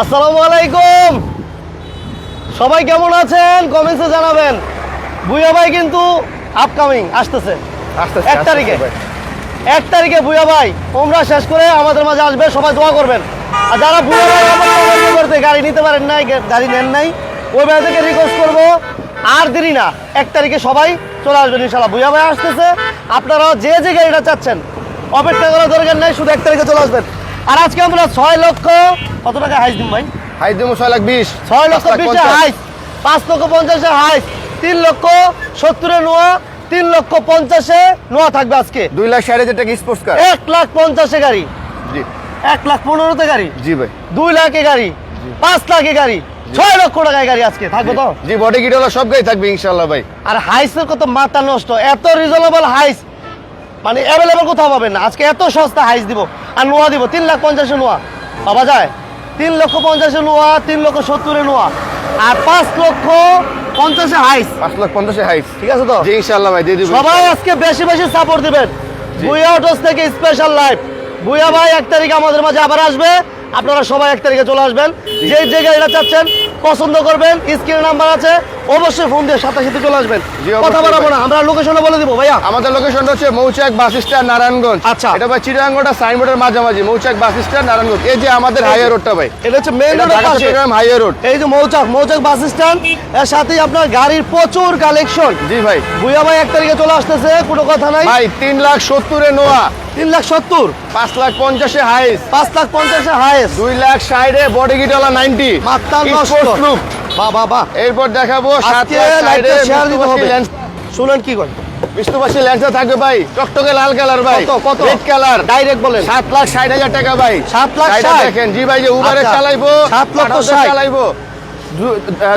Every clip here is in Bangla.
আসসালামু আলাইকুম। সবাই কেমন আছেন? কমেন্টসে জানাবেন। বুয়া ভাই কিন্তু আপকামিং আসতেছে। আস্তে এক তারিখে। এক তারিখে বুয়া ভাই তোমরা শেষ করে আমাদের মাঝে আসবে সবাই দোয়া করবেন। আর যারা বুয়া ভাই করতে গাড়ি নিতে পারেন নাই গাড়ি নেন নাই ওই ভাই থেকে রিকোয়েস্ট করব। আর দেরি না এক তারিখে সবাই চলে আসবেন ইনশাল্লাহ বুয়া ভাই আসতেছে আপনারা যে যে গাড়িটা চাচ্ছেন অপেক্ষা করার দরকার নাই শুধু এক তারিখে চলে আসবেন। আর আজকে আমরা ছয় লক্ষ কত টাকা হাইস দিন ভাই? হাই দিব ছয় লাখ বিশ। ছয় লক্ষ বিশে হাইস। পাঁচ লক্ষ পঞ্চাশে হাইস। তিন লক্ষ সত্তরে নোয়া তিন লক্ষ পঞ্চাশে নোয়া থাকবে আজকে। দুই লাখ হাজার টাকা স্পোর্টস কার এক লাখ পঞ্চাশে গাড়ি। জি। এক লাখ পনেরোতে গাড়ি। জি ভাই। দুই লাখে গাড়ি। পাঁচ লাখে গাড়ি। ছয় লক্ষ টাকায় গাড়ি আজকে থাকবে তো? জি বডি হলো সব গাড়ি থাকবে ইনশাল্লাহ ভাই। আর হাইসের কত মাথা নষ্ট এত রিজনেবল হাইস। মানে অ্যাভেলেবল কোথাও পাবেন না। আজকে এত সস্তা হাইস দিব। আর নোয়া দিব তিন লাখ পঞ্চাশে নোয়া। পাওয়া যায়? তিন লক্ষ পঞ্চাশে নোয়া তিন লক্ষ সত্তরে নোয়া। আর পাঁচ লক্ষ পঞ্চাশে হাইস পাঁচ লক্ষ পঞ্চাশে হাইট ঠিক আছে তো? ইনশাল্লাহ ভাই দিয়ে দিব। সবাই আজকে বেশি বেশি সাপোর্ট দিবেন। বুয়া অটোস থেকে স্পেশাল লাইভ বুয়া ভাই এক তারিখে আমাদের মাঝে আবার আসবে। আপনারা সবাই এক তারিখে চলে আসবেন। যে যে গাড়িটা চাচ্ছেন পছন্দ করবেন স্ক্রিনে নাম্বার আছে অবশ্যই ফোন দিয়ে সাথে সাথে চলে আসবেন। কথা বলাবো। না আমরা লোকেশনে বলে দিব ভাইয়া। আমাদের লোকেশনটা হচ্ছে মৌচাক বাস স্ট্যান্ড নারায়ণগঞ্জ। আচ্ছা। এটা ভাই চিটাঙ্গটা সাইনবোর্ডের মাঝামাঝি মৌচাক বাস স্ট্যান্ড নারায়ণগঞ্জ। এই যে আমাদের হাইওয়ে রোডটা ভাই। এটা হচ্ছে মেইন রোডের পাশে। হাইওয়ে রোড এই যে মৌচাক মৌচাক বাস স্ট্যান্ড এর সাথেই আপনার গাড়ির প্রচুর কালেকশন জি ভাই। বুয়া ভাই এক তারিখে চলে আসতেছে কোনো কথা নাই? ভাই তিন লাখ সত্তরে নোয়া। তিন লাখ সত্তর। পাঁচ লাখ পঞ্চাশে হাইস পাঁচ লাখ পঞ্চাশে হাইয়েস্ট দুই লাখ ষাটে বডি কিট নাইনটি বাহ বাহ বাহ। এরপর দেখাবো লাখ শুনেন কি করেন বিষ্ণুপাশী লেন্সটা থাকবে ভাই। টকটকে লাল কালার ভাই। কত? রেড কালার ডাইরেক্ট বলেন। সাত লাখ ষাট হাজার টাকা ভাই। সাত লাখ দেখেন। জি ভাই যে উবারে আচ্ছা, চালাইবো সাত টাটাতে চালাইবো।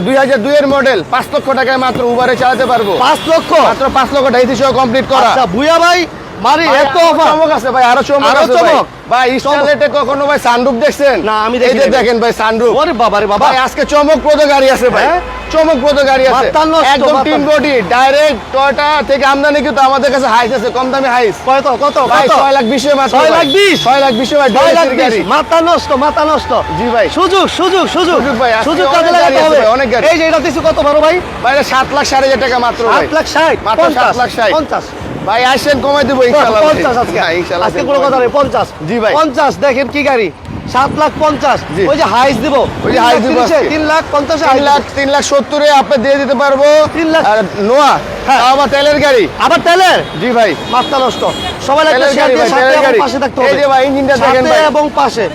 দুই হাজার দুইয়ের মডেল পাঁচ লক্ষ টাকায় মাত্র উবারে চালাতে পারব। পাঁচ লক্ষ? মাত্র পাঁচ লক্ষ টাকা সহ কমপ্লিট করা। আচ্ছা ভুয়া ভাই মারি এত অফার চমক আছে ভাই আরও চমক আরও। চমক? ভাই স্টারলেটে কখনো ভাই সানরুফ দেখছেন? না, আমি এই দেখিনি ভাই। সানরুফ ওরে বাবা রে বাবা। আজকে চমকপ্রদ গাড়ি আছে ভাই। হ্যাঁ? চমকপ্রদ গাড়ি আছে। একদম মাথা বডি ডাইরেক্ট টয়টা থেকে আমদানি কিন্তু আমাদের কাছে হাইস আছে কম দামি হাইস কত কত ভাই কত? ছয় লাখ বিশে মাত্র ছয় লাখ বিশ? ছয় লাখ বিশে ভাই ছয় লাখ ডুয়েলের বিশ, গাড়ি। মাথা নষ্ট মাথা নষ্ট। জি ভাই। সুযোগ সুযোগ সুযোগ। ভাই, সুযোগ কাজে লাগাতে হবে। অনেক গাড়ি। এই যে এটা দিছো কত বড় ভাই? ভাই এটা সাত লাখ ষাট হাজার টাকা মাত্র ভাই। সাত লাখ ষাট মাত্র পঞ্চাশ সাত লাখ ষাট। পঞ্চাশ। ভাই আসেন কমাই দেবো ইনশাআল্লাহ আজকে। হ্যাঁ, ইনশাআল্লাহ আজকে আজকে কোনো কথা নেই পঞ্চাশ। জি ভাই। পঞ্চাশ দেখেন কি গাড়ি। সাত লাখ পঞ্চাশ। ওই যে হাইস দিব। ওই যে হাইস দিব তিন লাখ পঞ্চাশে তিন লাখ তিন লাখ সত্তরে আপনি দিয়ে দিতে পারব। তিন লাখ। নোয়া হ্যাঁ। আবার তেলের গাড়ি। আবার তেলের? জি ভাই। মাত্রা নষ্ট। সবাই একটা তেলের শেয়ার গাড়ি দিয়ে ভাই, সাথে তেলের এবং পাশে থাকতে এই যে ভাই, ইঞ্জিনটা দেখেন ভাই। এবং পাশে।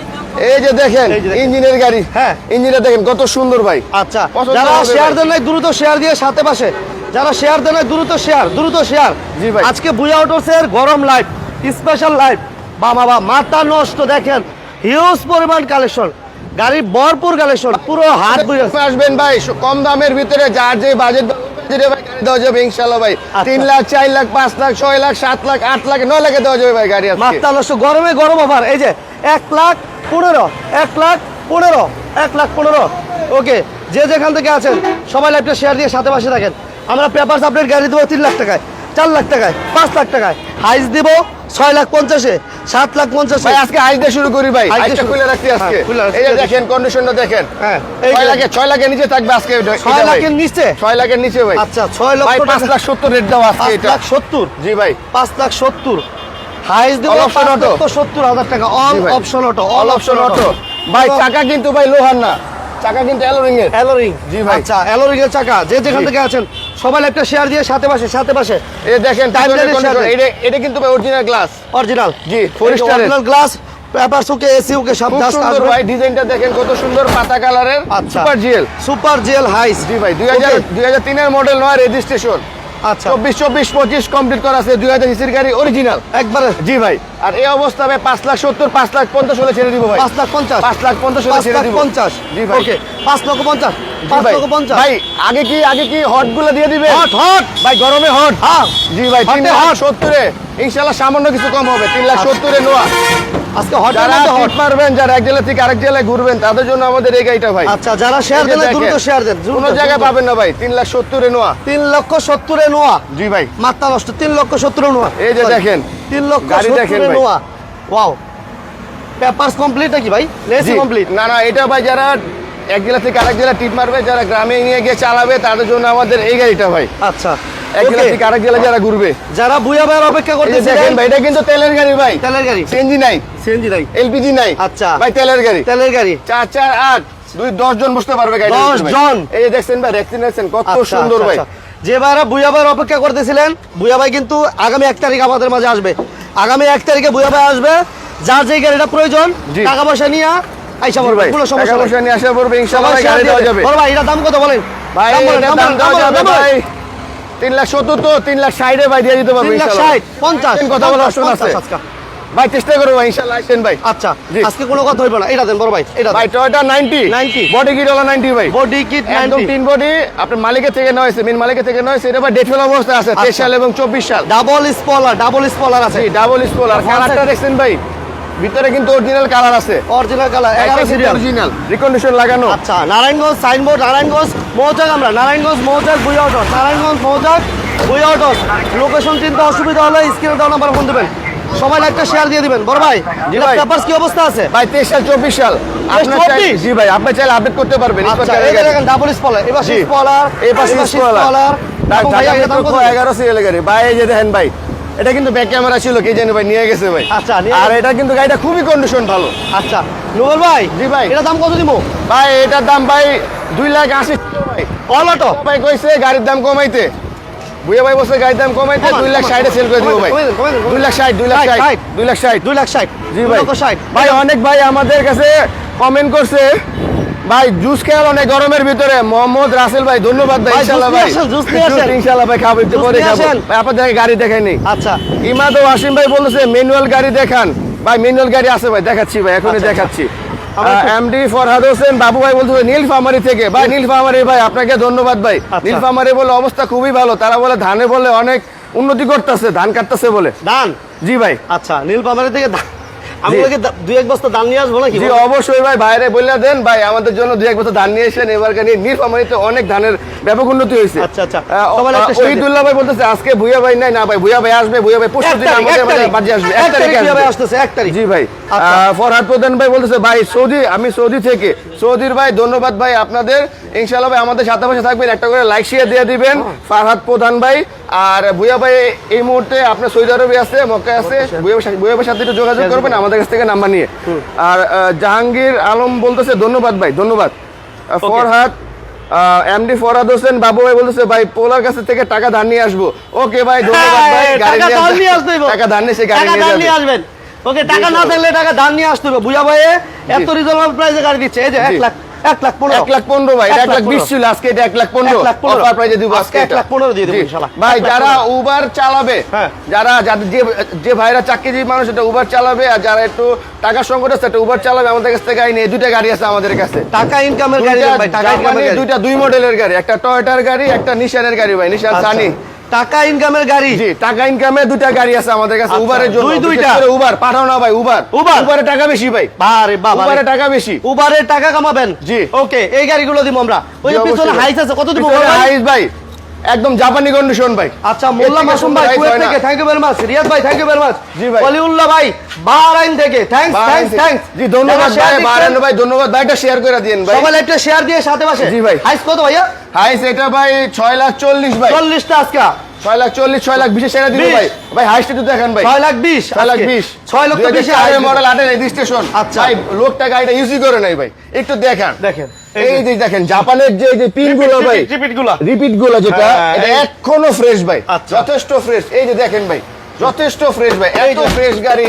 এই যে দেখেন এই যে দেখেন। ইঞ্জিনের গাড়ি। হ্যাঁ। ইঞ্জিনটা দেখেন কত সুন্দর ভাই। আচ্ছা যারা শেয়ার ভাই। দেন নাই দ্রুত শেয়ার দিয়ে সাথে পাশে। যারা শেয়ার দেন দ্রুত শেয়ার দ্রুত শেয়ার জি ভাই। আজকে বুয়া অটোসের গরম লাইভ স্পেশাল লাইভ বা বাবা মাথা নষ্ট দেখেন হিউজ পরিমাণ কালেকশন গাড়ির ভরপুর কালেকশন পুরো হাত আসবেন ভাই কম দামের ভিতরে যার যে বাজেট দেওয়া যাবে ইনশাল্লাহ ভাই। আচ্ছা। তিন লাখ চার লাখ পাঁচ লাখ ছয় লাখ সাত লাখ আট লাখ নয় লাখে দেওয়া যাবে ভাই গাড়ি মাথা নষ্ট গরমে গরম এই যে এক লাখ পনেরো এক লাখ পনেরো এক লাখ পনেরো। ওকে যে যেখান থেকে আছেন সবাই লাইভটা শেয়ার দিয়ে সাথে পাশে থাকেন। আমরা পেপার আপডেট গাড়ি দেবো তিন লাখ টাকায় চার লাখ টাকায় পাঁচ লাখ টাকায়। হাইস দিব ছয় লাখ পঞ্চাশে সাত লাখ পঞ্চাশে। আজকে হাইস দিয়ে শুরু করি ভাই। হাইসটা খুলে রাখছি আজকে। হ্যাঁ। এই যে দেখেন কন্ডিশনটা দেখেন। হ্যাঁ ছয় লাখে ছয় লাখের নিচে থাকবে আজকে ছয় লাখের নিচে? ছয় লাখের নিচে ভাই। আচ্ছা ছয় ভাই পাঁচ লাখ সত্তর রেট দেওয়া আজকে এটা। লাখ সত্তর? জি ভাই। পাঁচ লাখ সত্তর। হাইস দেবো auto। লক্ষ সত্তর হাজার টাকা। All option auto all option auto ভাই চাকা কিন্তু ভাই লোহার না। চাকা কিন্তু অ্যালোরিং এর অ্যালোরিং জি ভাই। আচ্ছা অ্যালোরিং এর চাকা। যে যেখান থেকে আছেন সবাই একটা শেয়ার দিয়ে সাথে পাশে সাথে পাশে এই দেখেন এটা এটা কিন্তু অরিজিনাল গ্লাস অরিজিনাল জি, four star original glass paper okay AC okay সব দাস সুন্দর ভাই ডিজাইনটা দেখেন কত সুন্দর পাতা কালারের সুপার জিএল সুপার জেল হাইস জি ভাই দুই হাজার দুই হাজার তিনের মডেল নয় রেজিস্ট্রেশন আচ্ছা। চব্বিশ চব্বিশ পঁচিশ কমপ্লিট করা আছে দুই হাজার সিসির গাড়ি অরিজিনাল একবারে। জি ভাই। আর এই অবস্থা ভাই পাঁচ লাখ সত্তর পাঁচ লাখ পঞ্চাশ হলে ছেড়ে দিব ভাই। পাঁচ লাখ পঞ্চাশ। পাঁচ লাখ পঞ্চাশ হলে ছেড়ে দিব। পঞ্চাশ। জি ভাই। ওকে পাঁচ লক্ষ পঞ্চাশ। ভাই। আগে কি আগে কি হটগুলো দিয়ে দিবে হট হট ভাই গরমে হট হ্যাঁ। জি ভাই তিন লাখ সত্তরে। ইনশাল্লাহ সামান্য কিছু কম হবে। তিন লাখ আচ্ছা। সত্তরে নোয়া। আজকে হট যারা হট মারবেন যারা এক জেলা থেকে আরেক জেলায় ঘুরবেন তাদের জন্য আমাদের এই গাড়িটা ভাই। আচ্ছা যারা শেয়ার দেন দ্রুত শেয়ার দেন কোনো জায়গায় পাবেন না ভাই তিন লাখ সত্তরে নোয়া। তিন লক্ষ সত্তরে নোয়া। জি ভাই। মাত্রা নষ্ট তিন লক্ষ সত্তর নোয়া। এই যে দেখেন, তিন লক্ষ গাড়ি দেখেন নোয়া। ওয়াও পেপারস কমপ্লিট নাকি ভাই? লেসি কমপ্লিট না না এটা ভাই যারা এক জেলা থেকে আরেক জেলা টিপ মারবে যারা গ্রামে নিয়ে গিয়ে চালাবে তাদের জন্য আমাদের এই গাড়িটা ভাই। আচ্ছা। এক জেলা থেকে আরেক জেলা যারা ঘুরবে। যারা বুয়া ভাইয়ের অপেক্ষা যে দেখেন ভাই এটা কিন্তু তেলের গাড়ি ভাই। তেলের গাড়ি। সিএনজি নাই। সিএনজি নাই। এলপিজি নাই? আচ্ছা। ভাই তেলের গাড়ি। তেলের গাড়ি। চার চার আট। দুই দশ জন বসতে পারবে গাড়ি দশ জন? এই যে দেখছেন ভাই দেখছেন কত আচ্ছা, সুন্দর আচ্ছা, ভাই। আচ্ছা। যে ভাইরা বুয়া ভাইয়ের অপেক্ষা করতেছিলেন বুয়া ভাই কিন্তু আগামী এক তারিখ আমাদের মাঝে আসবে। আগামী এক তারিখে বুয়া ভাই আসবে যার যে গাড়িটা প্রয়োজন টাকা পয়সা নিয়ে আইসা পড়বে। কোনো সমস্যা নিয়ে আসা পড়বে ইনশাআল্লাহ সবাই ভাই share গাড়ি দেওয়া যাবে। বড় ভাই এটার দাম কত বলেন? ভাই দাম বলেন, এটার দাম দাম বলেন, দেওয়া যাবে ভাই তিন লাখ সত্তর তো তিন লাখ ষাটে ভাই দিয়ে দিতে পারব তিন লাখ। ষাট পঞ্চাশ। কথা আছে পঞ্চাশ, আচ্ছা। ভাই চেষ্টা করব ভাই ইনশাআল্লাহ আসেন ভাই। আচ্ছা আজকে কোনো কথা হইব না। এটা দেন বড় ভাই এটা ভাই টয়টা নাইনটি 90 বডি কিট হলো নাইনটি ভাই। বডি কিট একদম তিন বডি আপনার মালিকের থেকে নয় মেন মালিকের থেকে নয় এটা ভাই ডেট ফেল অবস্থা আছে তেইশ আচ্ছা। সাল এবং চব্বিশ সাল। ডাবল স্পলার ডাবল স্পলার আছে। ডাবল Front কালারটা দেখছেন ভাই? ভিতরে কিন্তু অরিজিনাল কালার আছে। অরিজিনাল কালার এগারো সিরিয়াল অরিজিনাল রিকন্ডিশন লাগানো। আচ্ছা নারায়ণগঞ্জ সাইনবোর্ড নারায়ণগঞ্জ মৌচাক আমরা নারায়ণগঞ্জ মৌচাক বুয়া অটো নারায়ণগঞ্জ মৌচাক বুয়া অটো লোকেশন চিনতে অসুবিধা হলে স্ক্রিনে দেওয়া নাম্বার ফোন দেবেন। সবাই একটা শেয়ার দিয়ে দিবেন। বড় ভাই ভাই। পেপারস কি অবস্থা আছে? ভাই তেইশ সাল চব্বিশ সাল। আপনার চাই- জি ভাই আপনি চাইলে আপডেট করতে পারবেন। আচ্ছা এই দেখেন ডাবল স্পলার এবার। স্পলার এই পাশে স্পলার? এগারো সিএল গাড়ি। ভাই এই যে দেখেন ভাই এটা কিন্তু ব্যাক ক্যামেরা ছিল কে জানি ভাই নিয়ে গেছে ভাই। আচ্ছা, আর এটা কিন্তু গাড়িটা খুবই কন্ডিশন ভালো। আচ্ছা নোবেল ভাই জি ভাই। এটা দাম কত দিব? ভাই এটার দাম ভাই দুই লাখ আশি। ভাই অল অটো ভাই কইছে গাড়ির দাম কমাইতে। ভাই বলছে গাড়ির দাম কমাইতে দুই লাখ ষাটে সেল করে দিব ভাই। দুই লাখ ষাট দুই লাখ ষাট। দুই লাখ ষাট। দুই লাখ ষাট জি ভাই। ভাই অনেক ভাই আমাদের কাছে কমেন্ট করছে। ভাই জুস খেয়াল অনেক গরমের ভিতরে। মোহাম্মদ রাসেল ভাই ধন্যবাদ ভাই ভাই, ইনশাআল্লাহ জুস ভাই। আসেন, জুস নিয়ে আসেন। ইনশাআল্লাহ ভাই খাব একটু পরে খাব। ভাই আপনাদের গাড়ি দেখাইনি আচ্ছা। ইমাদ ও ওয়াসিম ভাই বলতেছে ম্যানুয়াল গাড়ি দেখান। ভাই ম্যানুয়াল গাড়ি আছে ভাই দেখাচ্ছি ভাই এখনই আচ্ছা, দেখাচ্ছি। আমরা একটু- এমডি ফরহাদ হোসেন বাবু ভাই বলতেছে নীলফামারি থেকে। ভাই নীলফামারি ভাই আপনাকে ধন্যবাদ ভাই। নীল নীলফামারি বলে অবস্থা খুবই ভালো। তারা বলে ধানে বলে অনেক উন্নতি করতেছে ধান কাটতেছে বলে। ধান? জি ভাই। আচ্ছা নীল পামারের থেকে আমি জি। ওকে দা- দুই এক বস্তা দান নিয়ে আসব নাকি জি অবশ্যই ভাই বাইরে বললে দেন ভাই আমাদের জন্য দুই এক বছর ধান নিয়ে এসেন এবার নিয়ে নীলফামারিতে অনেক ধানের ব্যাপক উন্নতি হয়েছে আচ্ছা, আচ্ছা। ভাই বলতেছে আজকে ভাই নাই না ভাই ভুয়া ভাই আসবে ভুইয়া ভাই পরশু দিন তারিখ, আমাদের বাজে আসবে এক তারিখে আসবে আসতেছে, এক তারিখ। জি ভাই আচ্ছা। ফরহাদ প্রধান ভাই বলতেছে ভাই সৌদি আমি সৌদি থেকে সৌদির ভাই ধন্যবাদ ভাই আপনাদের। ইনশাআল্লাহ ভাই আমাদের সাথে পাশে থাকবেন একটা করে লাইক শেয়ার দিয়ে দিবেন। ফারহাদ প্রধান ভাই আর ভুইয়া ভাই এই মুহূর্তে আপনার সৌদি আরবে আছে মক্কায় আছে। ভাই- ভাইয়ের সাথে একটু যোগাযোগ করবেন আমাদের কাছ থেকে নাম্বার নিয়ে। আর জাহাঙ্গীর আলম বলতেছে ধন্যবাদ ভাই ধন্যবাদ। আহ, ফরহাদ এমডি ফরহাদ হোসেন বাবু ভাই বলতেছে ভাই পোলার কাছে থেকে টাকা ধার নিয়ে আসব। ওকে ভাই ধন্যবাদ ভাই হ্যাঁ, গাড়ি টাকা নিয়ে ধার নিয়ে সে গাড়ি নিয়ে আসবেন। ওকে টাকা না থাকলে টাকা দান নিয়ে আসতে হবে। বুঝা ভাই এত রিজনেবল প্রাইসে গাড়ি দিচ্ছে। এই যে এক লাখ এক লাখ পনেরো। এক লাখ পনেরো ভাই এক এক লাখ লাখ বিশ ছিল আজকে এটা এক লাখ পনেরো। এক লাখ পনেরো। অফার প্রাইজে দিব আজকে আজকে এক লাখ পনেরো দিয়ে দেবো ইনশাল্লাহ। ভাই যারা উবার চালাবে। যারা যাদের যে যে ভাইরা চাকরিজীবী মানুষ এটা উবার চালাবে আর যারা একটু সংকট আছে উবার চালাবে আমাদের কাছ থেকে গাড়ি দুইটা গাড়ি আছে আমাদের কাছে। টাকা ইনকামের গাড়ি দুইটা ভাই টাকা ইনকামের দুইটা দুই মডেলের গাড়ি একটা টয়োটার গাড়ি একটা নিশানের গাড়ি ভাই নিশান আচ্ছা। সানি টাকা ইনকামের গাড়ি। জি টাকা ইনকামের দুইটা গাড়ি আছে আমাদের কাছে আচ্ছা, উবারের জন্য। দুই দুইটা? উবার পাঠাও না ভাই উবার উবার? উবারে টাকা বেশি ভাই। আরে বাবা উবারে টাকা বেশি। উবারে টাকা কামাবেন? জি। ওকে এই গাড়িগুলো দিব আমরা। ওই পিছনে হাইস আছে কত দিব? হাইস ভাই। একদম জাপানি কন্ডিশন ভাই। আচ্ছা মোল্লা মাসুম ভাই কুয়েত থেকে thank you very much Riyad ভাই থ্যাংক ইউ ভেরি মাচ জি ভাই। ওয়ালিউল্লাহ ভাই বাহরাইন থেকে। থ্যাঙ্কস থ্যাঙ্কস থ্যাঙ্কস জি ধন্যবাদ ভাই বাহারাইন ভাই ধন্যবাদ ভাই এটা শেয়ার করে দিন ভাই। সবাই একটা শেয়ার দিয়ে সাথে পাশে জি ভাই। হাইস কত ভাইয়া? হাইস এটা ভাই ছয় লাখ চল্লিশ ভাই। চল্লিশটা আজকে। ছয় লাখ চল্লিশ ছয় লাখ বিশে সেরা দিন ভাই। ভাই হাইসটা একটু দেখেন ভাই। ছয় লাখ বিশ ছয় লাখ আজকে। বিশ। ছয় লক্ষ বিশে হাইস মডেল আটের রেজিস্ট্রেশন আচ্ছা। ভাই লোকটা গাড়িটা ইউজই করে নাই ভাই। একটু দেখান। দেখেন। এই যে দেখেন জাপানের যে যে পিনগুলো ভাই রিপিটগুলা। রিপিটগুলো যেটা হ্যাঁ, এটা এখনও ফ্রেশ ভাই আচ্ছা। যথেষ্ট ফ্রেশ এই যে দেখেন ভাই যথেষ্ট ফ্রেশ ভাই এত ফ্রেশ গাড়ি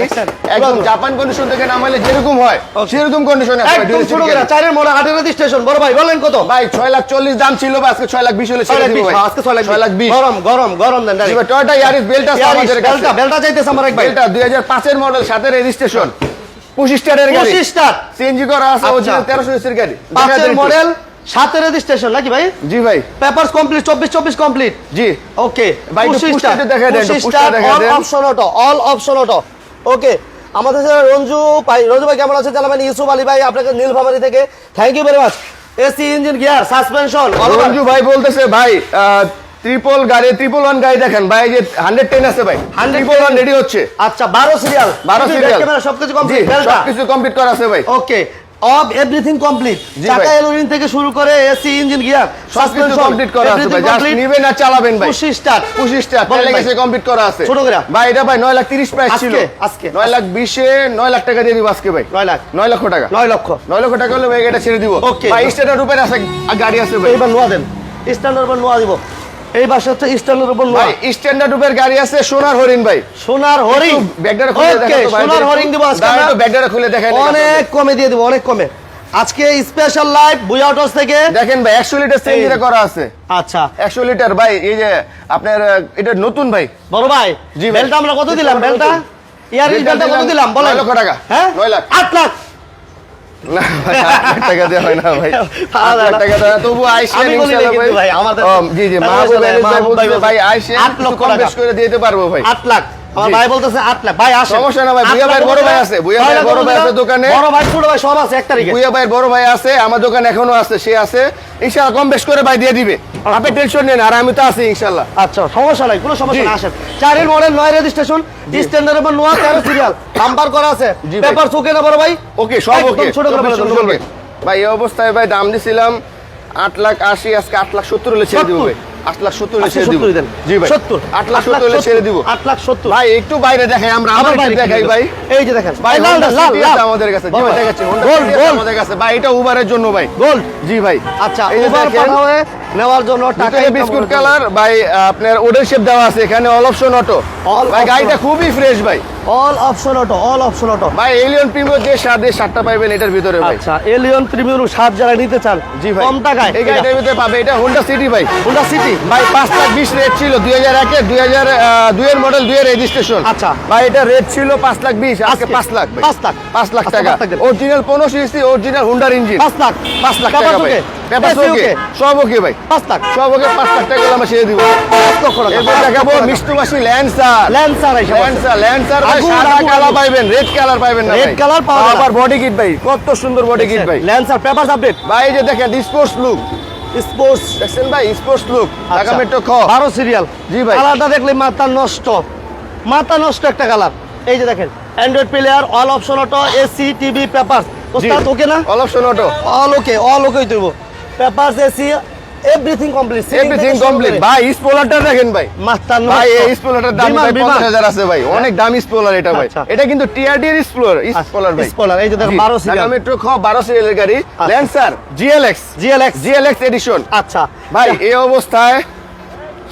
একদম জাপান কন্ডিশন থেকে নামালে যেরকম হয় সেরকম কন্ডিশনে একদম ছোট করে চারের মোড়ে হাটের রেজিস্ট্রেশন বড় ভাই বলেন কত? ভাই ছয় লাখ চল্লিশ দাম ছিল বা আজকে ছয় লাখ বিশ হলে ছেড়ে দিব ভাই। আজকে ছয় লাখ ছয় লাখ বিশ। গরম গরম গরম দেন ভাই, টয়োটা ইয়ারিস বেল্ট আমাদের কাছে। বেলটা বেলটা চাইতেছে আমার এক ভাই। বেলটা দুই হাজার পাঁচের মডেল সাথে রেজিস্ট্রেশন পঁচিশ টারের গাড়ি। পঁচিশ স্টার সিএনজি করা আছে আচ্ছা। অরিজিনাল তেরোশো এসির গাড়ি। পাঁচের মডেল সাথে রেজিস্ট্রেশন নাকি ভাই? জি ভাই। পেপারস কমপ্লিট চব্বিশ চব্বিশ কমপ্লিট জি। Okay all option auto all option auto okay আমাদের সাথে রঞ্জু ভাই রঞ্জু ভাই কেমন আছে জানাবেন? ইউসুফ আলী ভাই আপনাকে নীলফামারি থেকে। Thank you very much AC engine gear suspension Ranju ভাই বলতেছে ভাই ট্রিপল গাড়ি ট্রিপল ওয়ান গাড়ি দেখেন। ভাই যে হান্ড্রেড টেন আছে ভাই। ট্রিপল ওয়ান রেডি হচ্ছে। আচ্ছা বারো সিরিয়াল বারো সিরিয়াল সবকিছু কমপ্লিট সবকিছু কমপ্লিট করা আছে ভাই। ওকে অফ এভরিথিং কমপ্লিট চাকা ভাই। এলোরিং থেকে শুরু করে এসি ইঞ্জিন গিয়ার সবকিছু কমপ্লিট করা আছে ভাই। জাস্ট নিবেন আর চালাবেন ভাই। গেছে কমপ্লিট করা আছে। ছোট করে। ভাই এটা ভাই নয় লাখ তিরিশ প্রাইস ছিল। আজকে, আজকে। নয় লাখ বিশে নয় লাখ টাকা দিয়ে দিব আজকে ভাই। নয় লাখ। নয় লক্ষ টাকা। নয় লক্ষ। নয় লক্ষ টাকা হলে ভাই এটা ছেড়ে দিব. ভাই স্টেটার রূপের আছে গাড়ি আছে ভাই। এইবার নোয়া দেন। স্ট্যান্ডার্ড নোয়া দিব। এই বাসা হচ্ছে স্ট্যান্ডার্ড উপর ভাই স্ট্যান্ডার্ড রূপের গাড়ি আছে সোনার হরিণ ভাই। সোনার হরিং ব্যাগডারে খুলে দেখেন তো ভাই সোনার হরিং দিব আজকে আমরা। ব্যাগডারে খুলে দেখেন অনেক কমে দিয়ে দিব অনেক কমে। আজকে স্পেশাল লাইভ বুয়াটস থেকে। দেখেন ভাই একশো লিটার সিএনজি করা আছে। আচ্ছা। একশো লিটার ভাই এই যে আপনার এটা নতুন ভাই। বড় ভাই। বেলটা আমরা কত দিলাম বেলটা বেলটা নতুন। ইয়ারিং বেলটা কত দিলাম বলেন। নয় লক্ষ টাকা। হ্যাঁ? নয় লাখ। আট লাখ। না ভাই, টাকা দেওয়া হয় না ভাই। আট টাকা দেওয়া তবু আইসেন আমি বলি না ইনশাআল্লাহ কিন্তু ভাই, আমাদের- জি জি মাহবুব ভাই, আলী ভাই মাহবুব ভাই বলছে, ভাই বলছে, আইসেন লক্ষ কম বেশ করে দিতে পারব ভাই। আট লাখ। আমার ভাই বলতেছে আট লাখ। ভাই আসেন। সমস্যা না ভাই, ভুইয়া বড় ভাই আছে, বড় ভাই আছে দোকানে। বড় ভাই ছোট ভাই সব আছে এক তারিখে। বড় ভাই আছে আমার দোকান এখনও আছে সে আছে। ইনশাআল্লাহ কম বেশ করে ভাই দিয়ে দিবে। আপনি টেনশন নেন আর আমি তো আছি ইনশাআল্লাহ। আচ্ছা সমস্যা নাই কোনো সমস্যা না আসেন। চারের মডেল নয় রেজিস্ট্রেশন স্ট্যান্ডার্ড উপর নোয়া তেরো সিরিয়াল নাম্বার করা আছে। পেপার চোখে না বড় ভাই? ওকে সব ওকে। ছোট করে। ভাই এই অবস্থায় ভাই দাম দিছিলাম আট লাখ আশি আজকে আট লাখ সত্তর হলে ছেড়ে দিব ভাই। আট লাখ সত্তর হলে ছেড়ে দিব। জি ভাই। 70 আট লাখ সত্তর হলে ছেড়ে দিব। আট লাখ সত্তর। ভাই একটু বাইরে দেখাই আমরা আবার বাইরে দেখাই ভাই। এই যে দেখেন। ভাই লাল, লাল, লাল। আমাদের কাছে। জি ভাই দেখাচ্ছি Honda গোল্ড, City আছে গোল্ড। আমাদের কাছে। ভাই এটা উবারের জন্য ভাই। গোল্ড জি ভাই। আচ্ছা এই যে দেখেন, পাঠা নেওয়ার জন্য টাকা বিস্কুট কালার ভাই আপনার ওডের শেপ দেওয়া আছে এখানে অল অপশন অটো ভাই গাড়িটা খুবই ফ্রেশ ভাই। All option auto all option auto ভাই এলিয়ন প্রিমিয়ার যে স্বাদের সাতটা পাইবেন এটার ভিতরে ভাই। আচ্ছা এলিয়ন প্রিমিয়াম সাত যারা নিতে চান জি ভাই। কম টাকায়। এই গাড়িটার ভিতরে পাবে এটা হোন্ডা সিটি ভাই। হোন্ডা সিটি ভাই পাঁচ লাখ বিশ রেট ছিল দুই হাজার একে দুই হাজার দুইয়ের মডেল দুইয়ের রেজিস্ট্রেশন আচ্ছা। ভাই এটা রেট ছিল পাঁচ লাখ বিশ আজকে পাঁচ লাখ পাঁচ লাখ। পাঁচ লাখ আচ্ছা, টাকা। পাঁচ লাখ দেন। অরিজিনাল পনেরো সিসি অরিজিনাল হুন্ডার ইঞ্জিন পাঁচ লাখ। পাঁচ লাখ টাকা ভাই okay? Paper AC okay okay? সব ওকে ভাই। পাঁচ লাখ। সব ওকে পাঁচ লাখ টাকা আমরা ছেড়ে দিব। পাঁচ লক্ষ টাকা এরপর দেখাবো Mitsubishi Lancer Lancer Lancer Lancer সাদা কালার পাইবেন রেড কালার পাইবেন না Red color পাওয়া যায় আবার বডি কিট ভাই কত সুন্দর বডি কিট ভাই। ল্যান্সার পেপার আপডেট ভাই এই যে দেখেন স্পোর্টস লুক স্পোর্টস দেখছেন ভাই স্পোর্টস লুক ঢাকা আচ্ছা। মেট্রো খ সিরিয়াল জি ভাই। কালারটা দেখলে মাথা নষ্ট। মাথা নষ্ট একটা কালার এই যে দেখেন Android player all option auto AC TV paper ওস্তাদ ওকে না? All option auto all okay all okay দেব paper AC everything complete everything complete ভাই স্পোলারটা দেখেন ভাই। মাথা ভাই এই স্পোলারটার দাম ভাই 50000 আছে ভাই। অনেক দামি স্পোলার এটা ভাই। আচ্ছা। এটা কিন্তু টিআরডি এর স্পোলার স্পোলার ভাই। স্পলার এই যে দেখো জি, 12 ঢাকা সিরিয়াল মেট্রো খ 12 সিরিয়ালের গাড়ি। Lancer GLX GLX GLX edition আচ্ছা। ভাই এই অবস্থায়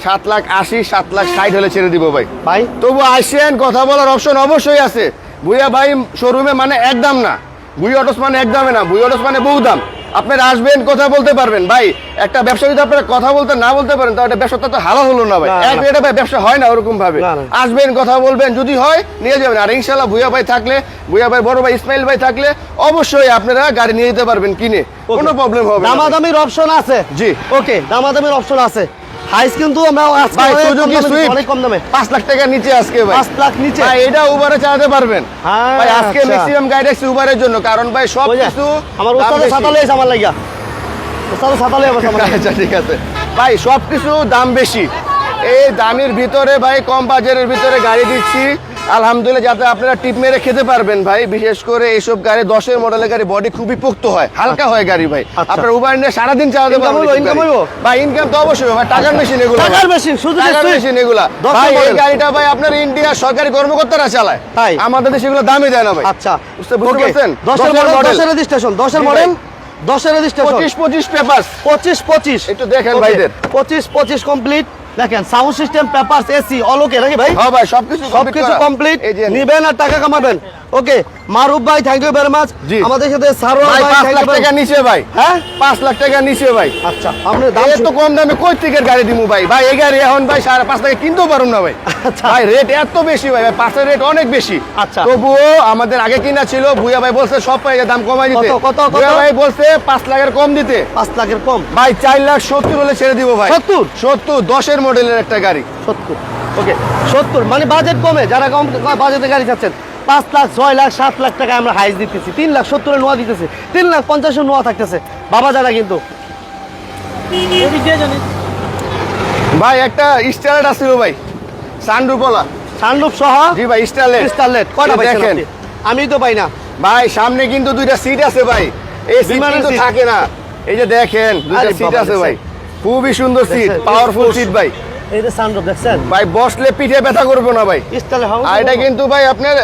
সাত লাখ আশি সাত লাখ ষাট হলে ছেড়ে দিব ভাই। ভাই। তবু আসেন কথা বলার অপশন অবশ্যই আছে। ভুইয়া ভাই শোরুমে মানে একদম না। ভুই অটোস মানে একদমে না। ভুই অটোস মানে বহু দাম। আপনারা আসবেন কথা বলতে পারবেন। ভাই একটা ব্যবসা যদি আপনারা কথা বলতে না বলতে পারেন তাহলে ব্যবসাটা তো হালা হলো না ভাই। এক না। ভাই ব্যবসা হয় না ওরকম ভাবে। আসবেন কথা বলবেন যদি হয় নিয়ে যাবেন। আর ইনশাল্লাহ ভুইয়া ভাই থাকলে ভুইয়া ভাই বড় ভাই ইসমাইল ভাই থাকলে অবশ্যই আপনারা গাড়ি নিয়ে যেতে পারবেন কিনে। কোনো প্রবলেম হবে দামাদামির অপশন আছে। জি। ওকে দামাদামির অপশন আছে। হাইস কিন্তু আমরা আজকে অনেক কম দামে লাখ টাকা নিচে আজকে ভাই। লাখ নিচে। ভাই এটা উবারে চালাতে পারবেন। হ্যাঁ, ভাই আজকে। ম্যাক্সিমাম গাইড আছে উবারের জন্য কারণ ভাই সব কিছু আমার সাতালে আমার লাগা উস্তাদের সাতালে আচ্ছা ঠিক আছে। ভাই সব কিছু দাম বেশি। এই দামের ভিতরে ভাই কম বাজারের ভিতরে গাড়ি দিচ্ছি। আলহামদুলিল্লাহ যাতে আপনারা টিপ মেরে খেতে পারবেন ভাই। বিশেষ করে এইসব গাড়ি দশের মডেলের গাড়ি বডি খুবই পোক্ত হয়। হালকা হয় গাড়ি ভাই। আচ্ছা। আপনার উবার নিয়ে সারাদিন চালাতে Income পারবেন হইবো? ভাই ইনকাম তো অবশ্যই ভাই টাকার মেশিন এগুলো। টাকার মেশিন শুধু টাকার মেশিন এগুলা। ভাই এই গাড়িটা ভাই আপনার ইন্ডিয়ার সরকারি কর্মকর্তারা চালায়। তাই? আমাদের দেশে এগুলো দামই দেয় না ভাই। আচ্ছা। বুঝতে পারছেন? দশের মডেল। দশের রেজিস্ট্রেশন দশের মডেল দশের রেজিস্ট্রেশন পঁচিশ পঁচিশ পেপার পঁচিশ পঁচিশ। একটু দেখেন ভাইদের। পঁচিশ পঁচিশ কমপ্লিট দেখেন sound system papers AC all okay নাকি ভাই? হ্যাঁ ভাই সবকিছু সবকিছু কমপ্লিট নিবেন আর টাকা কামাবেন। ওকে মারুফ ভাই থ্যাংক ইউ ভেরি মাচ আমাদের সাথে সারোয়ার ভাই ভাই পাঁচ thank লাখ টাকা। নিচে ভাই। হ্যাঁ? পাঁচ লাখ টাকা নিচে ভাই। আচ্ছা আপনার দাম এত কম দামে কই থেকে গাড়ি দিমু ভাই? ভাই এই গাড়ি এখন ভাই সাড়ে পাঁচ টাকা কিনতেও পারুন না ভাই। আচ্ছা। ভাই রেট এত বেশি ভাই ভাই পাঁচের রেট অনেক বেশি। আচ্ছা। তবুও আমাদের আগে কিনা ছিল ভুয়া ভাই বলছে সব পাইয়ে দাম কমাই দিতে। কত, কত? ভুয়া ভাই বলছে পাঁচ লাখের কম দিতে। পাঁচ লাখের কম। ভাই চার লাখ সত্তর হলে ছেড়ে দিব ভাই। 70? সত্তর দশের মডেলের একটা গাড়ি। সত্তর। ওকে সত্তর মানে বাজেট কমে যারা কম বাজেটে গাড়ি চাচ্ছেন। পাঁচ লাখ ছয় লাখ সাত লাখ টাকা আমরা হাইস দিতেছি। তিন লাখ সত্তরের নোয়া দিতেছি। তিন লাখ পঞ্চাশের নোয়া থাকতেছে। বাবা যারা কিন্তু। ভাই একটা স্টারলেট আসছিল ভাই। সানরুপলা সানরূপ সহ জি ভাই স্টারলেট স্টারলেট কয়টা পাইছেন দেখেন। আমি তো পাই না। ভাই সামনে কিন্তু দুইটা সিট আছে ভাই। এই সিট কিন্তু থাকে না। এই যে দেখেন দুইটা সিট আছে ভাই। খুবই সুন্দর সিট পাওয়ারফুল সিট ভাই। দেখছেন? ভাই বসলে পিঠে ব্যথা করব না ভাই। আর এটা কিন্তু ভাই আপনার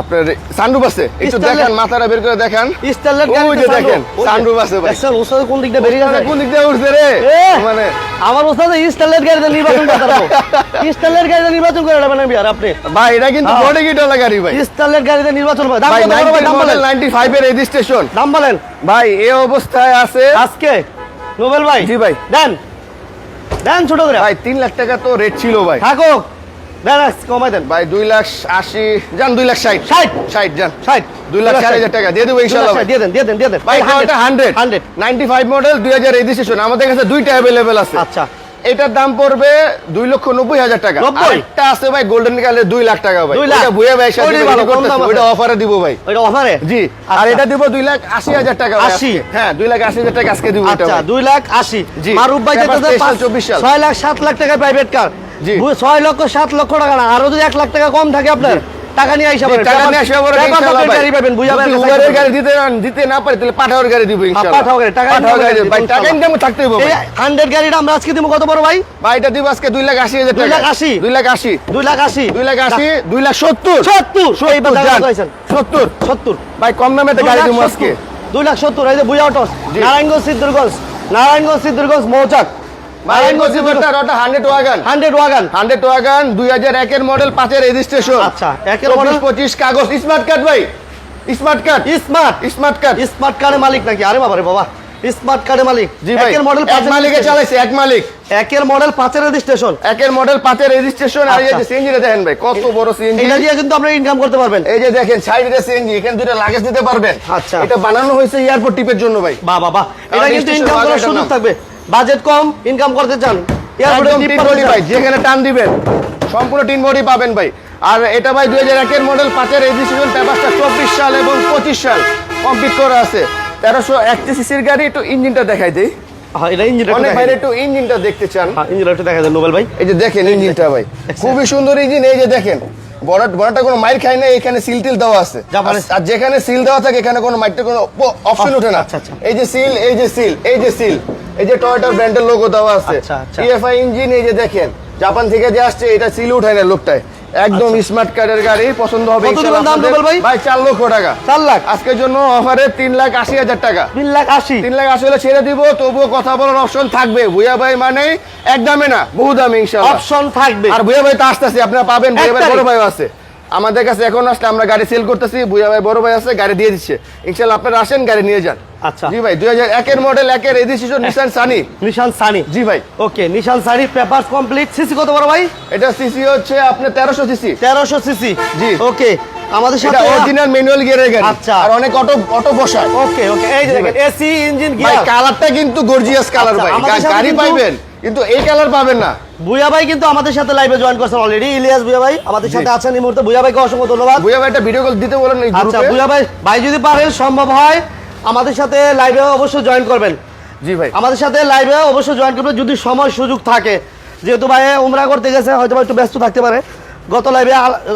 আপনার সানরুফ আছে। একটু দেখান মাথাটা বের করে দেখান। স্টাইলের ওই যে দেখেন সানরুফ আছে ভাই। দেখছেন ওস্তাদ কোন দিকটা বেরিয়ে গেছে? কোন দিক দিয়ে উঠছে রে? মানে আমার ওস্তাদ গাড়িতে নির্বাচন করতে গাড়িতে নির্বাচন করে আপনি। ভাই এটা কিন্তু হ্যাঁ। বডি কিট গাড়ি ভাই। গাড়িতে নির্বাচন দাম ভাই কত ভাই? দাম বলেন। 95 এর রেজিস্ট্রেশন দাম বলেন। ভাই এই অবস্থায় আছে আজকে? নোবেল ভাই? জি ভাই। দেন। দেন ছোটো করে। ভাই তিন লাখ টাকা তো রেট ছিল ভাই। থাকুক। দেন কমাই দেন। ভাই দুই লাখ আশি যান দুই লাখ ষাট। ষাট। ষাট যান। ষাট। দুই লাখ চার হাজার টাকা দিয়ে দেবো ইনশাল্লাহ দিয়ে দেন দিয়ে দেন দিয়ে দেন। ভাই hundred hundred. Ninety five model দুই হাজার রেজিস্ট্রেশন আমাদের কাছে দুইটা অ্যাভেলেবেল আছে। আচ্ছা। এটার দাম পড়বে দুই লক্ষ নব্বই হাজার টাকা 90? একটা আছে ভাই গোল্ডেন কালার দুই লাখ টাকা ভাই ভুয়া ভাই। ওইটা অফারে দিব ভাই ওইটা অফারে জি আর আচ্ছা। এটা দিব দুই লাখ আশি হাজার টাকা আশি? হ্যাঁ দুই লাখ আশি হাজার টাকা আজকে দিব আচ্ছা দুই লাখ আশি জি। মারুফ ভাই চব্বিশ সাল। ছয় লাখ সাত লাখ টাকা প্রাইভেট কার জি। ছয় লক্ষ সাত লক্ষ টাকা না আরও যদি এক লাখ টাকা কম থাকে আপনার টাকা নিয়ে আইসা টাকা নিয়ে পেপার পকেট গাড়ি পাবেন বুঝা উবারের গাড়ি দিতে দিতে না পারে তাহলে পাঠাওয়ার গাড়ি দিব ইনশাআল্লাহ পাঠাও গাড়ি, টাকা পাঠাও গাড়ি ভাই টাকা ইনকাম থাকতে হবে এই ভাই হান্ড্রেড গাড়িটা আমরা আজকে দিব কত বড় ভাই? ভাই এটা দিব আজকে দুই লাখ আশি হাজার দুই টাকা লাখ আশি? দুই লাখ আশি। দুই লাখ আশি। দুই লাখ আশি দুই লাখ সত্তর। সত্তর। এইবার সত্তর টাকা যান। কত হয়েছেন? সত্তর। সত্তর। ভাই কম দামে গাড়ি দিব আজকে। সত্তর। দুই লাখ সত্তর এই যে নারায়ণগঞ্জ সিদ্ধুরগঞ্জ। নারায়ণগঞ্জ সিদ্ধুরগঞ্জ মৌচাক। ওটা ওয়াগান ওয়াগান ওয়াগান পাঁচের রেজিস্ট্রেশন আচ্ছা, একের চব্বিশ model? পঁচিশ কাগজ। স্মার্ট কার্ড ভাই। Smart card smart smart card smart কার্ডের মালিক নাকি? আরে বাবা। রে বাবা স্মার্ট কার্ডের মালিক। জি ভাই। একের মডেল এক মালিকে চালাইছে এক মালিক। একের মডেল পাঁচের রেজিস্ট্রেশন একের মডেল পাঁচের রেজিস্ট্রেশন আর এই আচ্ছা। যে সিএনজিটা দেখেন ভাই কত বড় সিএনজি এটা দিয়ে কিন্তু আপনি ইনকাম করতে পারবেন। এই যে দেখেন সাইডে সিএনজি এখানে দুটো লাগেজ দিতে পারবেন। আচ্ছা। এটা বানানো হয়েছে এয়ারপোর্ট টিপের জন্য ভাই। বাহ বাবা এটা কিন্তু ইনকাম করার সুযোগ থাকবে। বাজেট কম ইনকাম করতে চান ভাই যেখানে টান দিবেন সম্পূর্ণ টিন বডি পাবেন ভাই। আর এটা ভাই দুই হাজার একের মডেল পাঁচের রেজিস্ট্রেশন পেপারটা চব্বিশ সাল এবং পঁচিশ সাল কমপ্লিট করা আছে। তেরোশো একত্রিশ সিসির গাড়ি একটু ইঞ্জিনটা দেখাই দিই। হ্যাঁ একটু ইঞ্জিনটা দেখতে চান। হ্যাঁ একটু দেখা যায় নোবেল ভাই। এই যে দেখেন ইঞ্জিনটা ভাই। খুবই সুন্দর ইঞ্জিন এই যে দেখেন। বড় বড়টা কোনো মাইর খায় না এখানে সিল টিল দেওয়া আছে। আর- যেখানে সিল দেওয়া থাকে এখানে কোনো মাইরটা কোনো অপশন ওঠে না। আচ্ছা, আচ্ছা। এই যে সিল এই যে সিল এই যে সিল। এই যে টয়োটার ব্র্যান্ডের লোগো দেওয়া আছে। আচ্ছা, আচ্ছা। ইঞ্জিন এই যে দেখেন জাপান থেকে যে আসছে এটা সিল উঠায় না লোকটায়। একদম স্মার্ট কার্ডের গাড়ি পছন্দ হবে আচ্ছা। ভাই? ভাই চার লক্ষ টাকা। চার লাখ? আজকের জন্য অফারে তিন লাখ আশি হাজার টাকা। তিন লাখ আশি? তিন লাখ আশি হলে ছেড়ে দিব তবুও কথা বলার অপশন থাকবে। ভুয়া ভাই মানে এক দামে না বহু দামে অপশন থাকবে। আর ভুয়া ভাই তো আসতেছে আপনারা পাবেন ভুয়া ভাই বড় ভাই আছে। আমাদের কাছে এখন আসলে আমরা গাড়ি সেল করতেছি ভুয়া ভাই বড় ভাই আছে গাড়ি দিয়ে দিচ্ছে। ইনশাআল্লাহ আপনারা আসেন গাড়ি নিয়ে যান। আচ্ছা। জি ভাই দুই হাজার একের মডেল একের registration Nissan Sunny Nissan Sunny জি ভাই। Okay Nissan Sunny paper complete CC কত বড় ভাই? এটা সিসি হচ্ছে আপনার তেরোশো সিসি তেরোশো সিসি জি। ওকে আমাদের সাথে অরিজিনাল ম্যানুয়াল গিয়ারের গাড়ি। আচ্ছা। আর অনেক অটো অটো বসায়। ওকে ওকে এই যে দেখেন এসি ইঞ্জিন ভাই গিয়ার কালারটা কিন্তু গর্জিয়াস কালার আচ্ছা, ভাই। গাড়ি পাইবেন। কিন্তু এই কালার পাবেন না। বুয়া ভাই কিন্তু আমাদের সাথে লাইভে জয়েন করছেন অলরেডি ইলিয়াস বুয়া ভাই আমাদের সাথে আছেন এই মুহূর্তে। বুয়া ভাইকে অসংখ্য ধন্যবাদ। ভুয়া ভাই একটা ভিডিও কল দিতে বলেন এই আচ্ছা বুয়া ভাই ভাই যদি পারেন সম্ভব হয় আমাদের সাথে লাইভে অবশ্যই জয়েন করবেন। জি ভাই। আমাদের সাথে লাইভে অবশ্যই জয়েন করবেন যদি সময় সুযোগ থাকে। যেহেতু ভাই উমরা করতে গেছে হয়তো একটু ব্যস্ত থাকতে পারে। গত লাইভে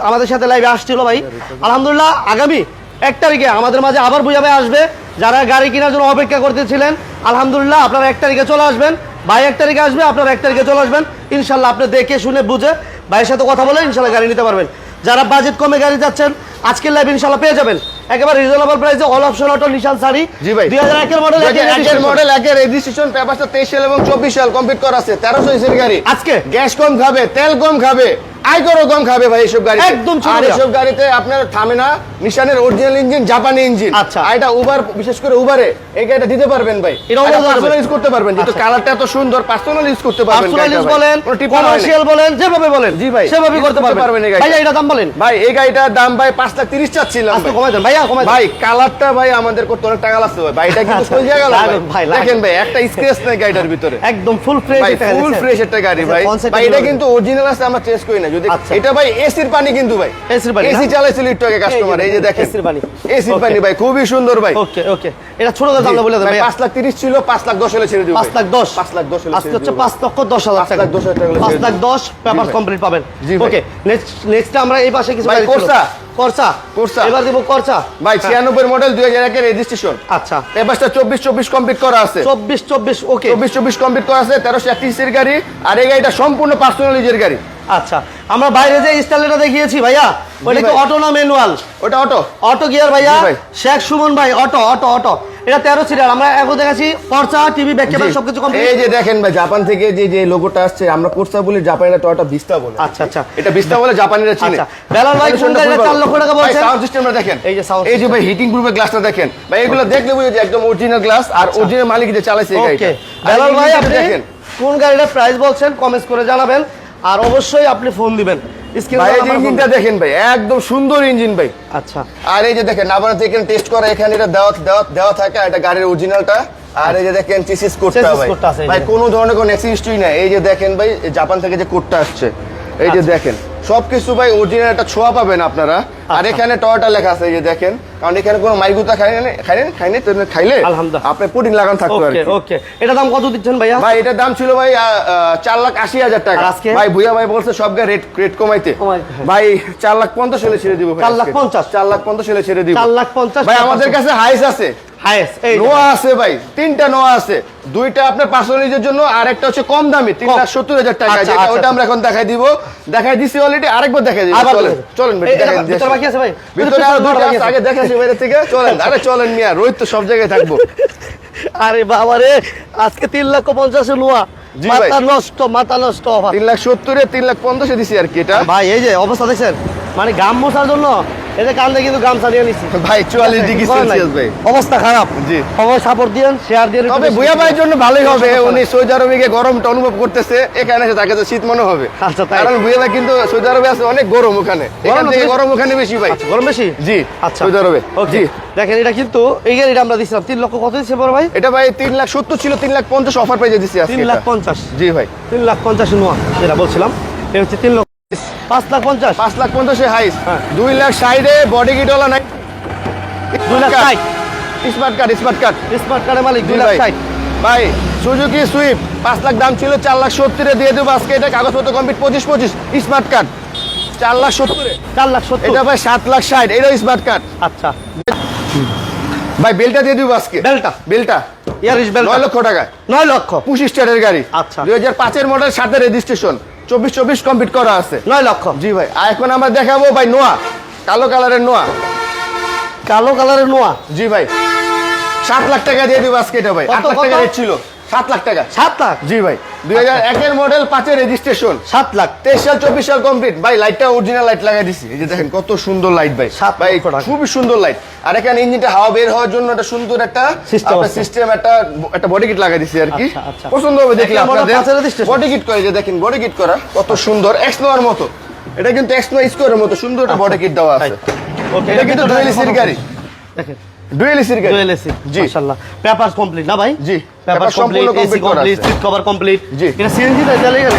আমাদের সাথে লাইভে আসছিল ভাই। আলহামদুলিল্লাহ আগামী এক তারিখে আমাদের মাঝে আবার বুঝা ভাই আসবে। যারা গাড়ি কেনার জন্য অপেক্ষা করতেছিলেন আলহামদুলিল্লাহ আপনারা এক তারিখে চলে আসবেন। ভাই, এক তারিখে আসবে, আপনার এক তারিখে চলে আসবেন। ইনশাল্লাহ আপনি দেখে শুনে বুঝে ভাইয়ের সাথে কথা বলে ইনশাল্লাহ গাড়ি নিতে পারবেন। যারা বাজেট কমে গাড়ি যাচ্ছেন, আজকের লাইভ ইনশাল্লাহ পেয়ে যাবেন। একেবারে রিজনেবল প্রাইসে অল অপশন অটো নিশান শাড়ি জি ভাই। দুই হাজার একের মডেল একের মডেল একের রেজিস্ট্রেশন পেপারটা তেইশ সাল এবং চব্বিশ সাল কমপ্লিট করা আছে তেরোশো ইসের গাড়ি আজকে গ্যাস কম খাবে তেল কম খাবে আয়করও কম খাবে ভাই এইসব গাড়ি একদম ছোট আর গাড়ি। এইসব গাড়িতে আপনার থামে না নিশানের অরিজিনাল ইঞ্জিন জাপানি ইঞ্জিন আচ্ছা। আর এটা উবার বিশেষ করে উবারে এই গাড়িটা দিতে পারবেন ভাই এটা? পার্সোনাল ইউজ করতে পারবেন যেহেতু আচ্ছা। কালারটা এত সুন্দর পার্সোনাল ইউজ করতে পারবেন পার্সোনাল ইউজ বলেন। কমার্শিয়াল বলেন যেভাবে বলেন জি ভাই, সেভাবে করতে পারবেন এই গাড়িটা। ভাইয়া এটা দাম বলেন ভাই এই গাড়িটার দাম ভাই পাঁচ লাখ তিরিশ চাচ্ছিলাম আজকে ভাই। কমাই দেন কমাই ভাই কালারটা ভাই আমাদের করতে অনেক টাকা লাগছে ভাই। ভাইটা কিন্তু আচ্ছা, কোন জায়গা ভাই, দেখেন ভাই একটা স্ক্র্যাচ নাই গাড়িটার ভিতরে। একদম ফুল ফ্রেশ ভাই ফুল ফ্রেশ একটা গাড়ি ভাই। ভাই এটা কিন্তু অরিজিনাল আছে আমরা চেস করি না। যদি আচ্ছা। এটা ভাই এসির পানি কিন্তু ভাই। এসির পানি, এসি চালাইছিল একটু আগে কাস্টমার এই যে দেখেন এসির পানি। এসির পানি ভাই খুবই সুন্দর ভাই। ওকে ওকে এটা ছোট আমরা বলে দেবো ভাই, ভাইয়া। পাঁচ লাখ তিরিশ ছিল পাঁচ লাখ দশ হলে ছেড়ে দিব পাঁচ লাখ দশ। পাঁচ লাখ দশ হলে আজকে হচ্ছে দিব পাঁচ লক্ষ দশ হাজার পাঁচ টাকা। লাখ দশ হাজার টাকা হলে লাখ দিব। দশ পেপার কমপ্লিট পাবেন। ওকে নেক্সট নেক্সট আমরা এই পাশে কিছু ভাই, কোর্সা। Corsa Corsa. এবার দিব কোর্সা ভাই ছিয়ানব্বই মডেল দুই হাজার একের রেজিস্ট্রেশন আচ্ছা। পেপারটা চব্বিশ চব্বিশ কমপ্লিট করা আছে। চব্বিশ চব্বিশ ওকে চব্বিশ চব্বিশ কমপ্লিট করা আছে তেরোশো একত্রিশের গাড়ি আর এই গাড়িটা সম্পূর্ণ পার্সোনাল নিজের গাড়ি। আচ্ছা। আমরা বাইরে যে স্টাইলটা দেখিয়েছি ভাইয়া ওটা কি অটো না ম্যানুয়াল? ওটা অটো। অটো গিয়ার ভাইয়া? শেখ সুমন ভাই অটো অটো অটো। এটা তেরো সিরিয়াল। আমরা এখন দেখাচ্ছি ফর্সা টিভি ব্যাক ক্যামেরা সবকিছু এই যে দেখেন ভাই জাপান থেকে যে যে লোগোটা আসছে আমরা কোর্সা বলি জাপানিরা টয়টা ভিস্তা বলে। আচ্ছা আচ্ছা। এটা ভিস্তা বলে জাপানিরা চিনে। আচ্ছা। বেলাল ভাই কোন গাড়িটা চার লক্ষ টাকা বলছেন? সাউন্ড সিস্টেমটা দেখেন। এই যে sound এই যে ভাই হিটিং প্রুফের গ্লাসটা দেখেন। ভাই এগুলো দেখলে বুঝে যে একদম অরিজিনাল গ্লাস আর অরিজিনাল মালিক যে চালাইছে এই গাড়িটা। বেলাল ভাই আপনি দেখেন। কোন গাড়িটার প্রাইস বলছেন কমেন্ট করে জানাবেন। আর অবশ্যই আপনি ফোন দিবেন। ভাই এই ইঞ্জিনটা দেখেন ভাই একদম সুন্দর ইঞ্জিন ভাই। আচ্ছা। আর এই যে দেখেন আবার টেস্ট করা এখানে এটা দেওয়া দেওয়া দেওয়া থাকে এটা গাড়ির অরিজিনালটা আর এই যে দেখেন চিসিস কোডটা চেসিস ভাই। কোডটা ভাই যে। কোনো ধরনের কোনো হিস্ট্রি নাই। এই যে দেখেন ভাই জাপান থেকে যে কোডটা আসছে এই যে আচ্ছা। দেখেন। সবকিছু ভাই অরিজিনাল একটা ছোঁয়া পাবেন আপনারা আর আচ্ছা। এখানে টয়টা লেখা আছে যে দেখেন কারণ এখানে কোনো মাইগুতা খাইলেন খাইলেন খাইনি তো খাইলে আলহামদুলিল্লাহ। আপনি পুডিং লাগান থাকতো আর ওকে এটা দাম কত দিচ্ছেন ভাইয়া ভাই এটার দাম ছিল ভাই আহ, আহ, চার লাখ আশি হাজার টাকা আজকে? ভাই ভুইয়া ভাই বলছে সব গায়ে রেট রেট কমাইতে হ্যাঁ। ভাই চার লাখ পঞ্চাশ হলে ছেড়ে দিব ভাই চার লাখ আজকে। পঞ্চাশ? চার লাখ পঞ্চাশ হলে ছেড়ে দিব চার লাখ পঞ্চাশ ভাই আমাদের কাছে হাইস আছে হাইয়েস্ট এই নোয়া আছে ভাই তিনটা নোয়া আছে। দুইটা আপনার পার্সোনালিজের জন্য আর একটা হচ্ছে কম দামি তিন লাখ সত্তর হাজার টাকা। আচ্ছা, যেটা আচ্ছা, ওটা আমরা এখন দেখাই দিব। দেখাই দিছি অলরেডি আরেকবার দেখাই দিব চলেন চলেন দিই। ভিতরে বাকি আছে ভাই? ভিতরে আরও বাকি আছে। আগে দেখাচ্ছি বাইরে থেকে। চলেন আরে চলেন মিয়া রোহিত তো সব জায়গায় থাকব। আরে বাবা রে আজকে তিন লক্ষ পঞ্চাশে নোয়া। মাথা নষ্ট মাথা নষ্ট তিন লাখ সত্তরে তিন লাখ পঞ্চাশে দিছি আর কি এটা। ভাই এই যে অবস্থা দেখছেন? মানে গাম মশার জন্য যে কান্দে কিন্তু গামছা নিয়ে নিচ্ছি ভাই চুয়াল্লিশ ডিগ্রি সেলসিয়াস ভাই। অবস্থা খারাপ। জি। সবাই সাপোর্ট দিয়েন শেয়ার দিয়ে তবে বেশি ভুয়া ভাইয়ের জন্য ভালোই হবে উনি সৌদি আরবে গিয়ে গরমটা অনুভব করতেছে এখানে এসে তাকে তো শীত মনে হবে। আচ্ছা, তাই? কারণ ভুয়া ভাই কিন্তু সৌদি আরবে আছে অনেক গরম ওখানে। এখান থেকে গরম ওখানে বেশি ভাই। আচ্ছা, গরম বেশি? জি আচ্ছা। সৌদি আরবে। ওকে জি। দেখেন এটা কিন্তু এই গাড়িটা আমরা দিছিলাম তিন লক্ষ কত দিচ্ছে বড় ভাই? এটা ভাই তিন লাখ সত্তর ছিল তিন লাখ পঞ্চাশ অফার পেয়ে দিচ্ছি আজকে তিন লাখ এটা। পঞ্চাশ। জি ভাই। তিন লাখ পঞ্চাশ নোয়া যেটা বলছিলাম এটা হচ্ছে তিন লক্ষ পাঁচ লাখ পঞ্চাশ। পাঁচ লাখ পঞ্চাশে হাইস হ্যাঁ। দুই লাখ সাইডে বডি কিটওয়ালা নাই। দুই লাখ ষাট। Smart card smart card smart কার্ডের মালিক দুই লাখ ষাট। ভাই সুজুকি সুইফট পাঁচ লাখ দাম ছিল চার লাখ সত্তরে দিয়ে দেবো আজকে। এটা কাগজপত্র কমপ্লিট পঁচিশ পঁচিশ। স্মার্ট কার্ড চার লাখ সত্তরে। চার লাখ সত্তর। এটা ভাই সাত লাখ ষাট এটাও স্মার্ট কার্ড আচ্ছা। ভাই বেলটা দিয়ে দিব আজকে। বেলটা বেলটা ইয়ারিশ বেল নয় লক্ষ টাকা নয় লক্ষ? পঁচিশ স্টারের গাড়ি। আচ্ছা। দুই হাজার পাঁচের মডেল সাথে রেজিস্ট্রেশন চব্বিশ চব্বিশ কমপ্লিট করা আছে। নয় লক্ষ। জি ভাই। আর এখন আমরা দেখাবো ভাই নোয়া। কালো কালারের নোয়া। কালো কালারের নোয়া? জি ভাই। সাত লাখ টাকা দিয়ে দিব আজকে এটা ভাই। আট লাখ টাকা রেট ছিল। সাত লাখ টাকা। সাত লাখ? জি ভাই। দুই হাজার একের মডেল পাঁচের রেজিস্ট্রেশন সাত লাখ। তেইশ সাল চব্বিশ সাল কমপ্লিট ভাই লাইটটা অরিজিনাল লাইট লাগাই দিছি। এই যে দেখেন কত সুন্দর লাইট ভাই। সাত ভাই খুবই সুন্দর লাইট আর এখানে ইঞ্জিনটা হাওয়া বের হওয়ার জন্য একটা সুন্দর একটা সিস্টেম একটা একটা বডি কিট লাগাই দিছি আর কি। আচ্ছা, আচ্ছা। পছন্দ হবে দেখলে আপনাদের। বডি কিট করে যে দেখেন বডি কিট করা কত সুন্দর। এক্স নোয়ার মতো। এটা কিন্তু এক্স নোয়া স্কোয়ারের মতো। সুন্দর একটা বডি কিট দেওয়া আছে। এটা কিন্তু ডুয়েল এসির গাড়ি। দেখেন। ডুয়েল এসির গাড়ি। ডুয়েল এসি জি। মাশাআল্লাহ। পেপারস কমপ্লিট না ভাই? জি, paper complete AC complete seat cover complete জি। এটা সিএনজি গেল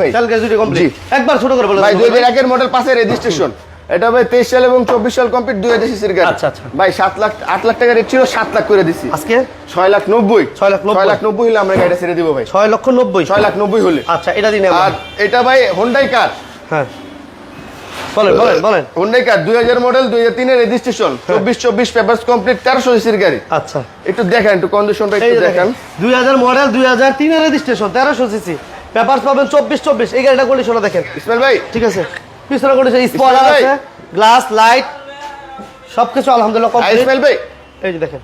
ভাই? চাল দুটো কমপ্লিট একবার ছোট করে বলে ভাই দেন। দুই ভাই। মডেল পাশে রেজিস্ট্রেশন এটা ভাই তেইশ সাল এবং চব্বিশ সাল কমপ্লিট দুই হাজার সিসির গাড়ি। আচ্ছা, আচ্ছা। ভাই সাত লাখ আট লাখ টাকা রেট ছিল সাত লাখ করে দিছি। আজকে? ছয় লাখ নব্বই। ছয় লাখ। ছয় লাখ নব্বই হলে আমরা গাড়িটা ছেড়ে দিব ভাই। ছয় লক্ষ নব্বই। ছয় লাখ নব্বই হলে। আচ্ছা এটা দিন আর এটা ভাই হোন্ডাই কার হ্যাঁ। বলেন বলেন বলেন। হোন্ডাই কার দুই হাজার মডেল দুই হাজার তিনের রেজিস্ট্রেশন চব্বিশ চব্বিশ পেপার কমপ্লিট তেরোশো সিসির গাড়ি। আচ্ছা। একটু দেখেন একটু কন্ডিশনটা একটু দেখেন। দুই হাজার মডেল দুই হাজার তিনের রেজিস্ট্রেশন তেরোশো সিসি। পেপারস পাবেন চব্বিশ চব্বিশ এই গাড়িটা কন্ডিশনে দেখেন। ইসমাইল ভাই। ঠিক আছে। পিছনে কন্ডিশন স্পয়লার আছে গ্লাস লাইট সবকিছু আলহামদুলিল্লাহ আর কমপ্লিট ইসমাইল ভাই। এই যে দেখেন